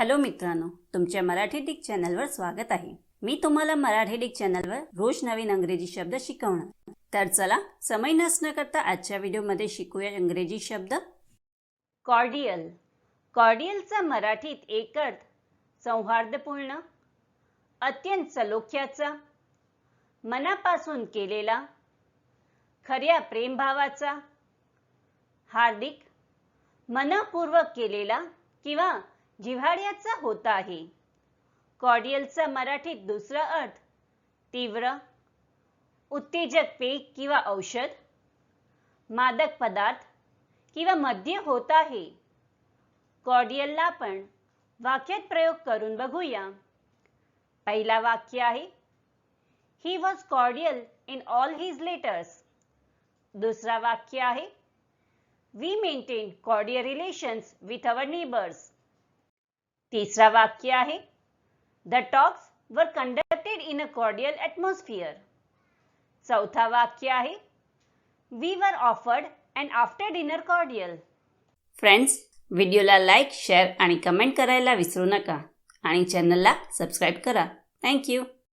Hello मित्रांनो तुमच्या Marathi Dick चॅनलवर स्वागत आहे. मी तुम्हाला मराठी डिक चॅनलवर रोज नवीन अंग्रेजी शब्द शिकवणार. तर चला समय नसणं करता आजच्या व्हिडिओमध्ये शिकूया इंग्रजी शब्द. कॉर्डियल. कॉर्डियलचा मराठीत एक अर्थ सौहार्दपूर्ण अत्यंत सलोख्याचा मनापासून केलेला खऱ्या प्रेमभावाचा हार्दिक मनपूर्वक केलेला किंवा जिव्हाळ्याचा होता आहे. कॉर्डियलचा मराठीत दुसरा अर्थ तीव्र उत्तेजक पेक किंवा औषध मादक पदार्थ किंवा मद्य होत आहे. कॉर्डियलला आपण वाक्यात प्रयोग करून बघूया. पहिला वाक्य आहे he was cordial in all his letters दुसरा वाक्य आहे we maintain cordial relations with our neighbours तिसरा वाक्य आहे. The talks were conducted in a cordial atmosphere चौथा वाक्य आहे. We were offered and after dinner cordial friends व्हिडिओला लाईक शेअर आणि कमेंट करायला विसरू नका. आणि चॅनलला सबस्क्राईब करा. थँक्यू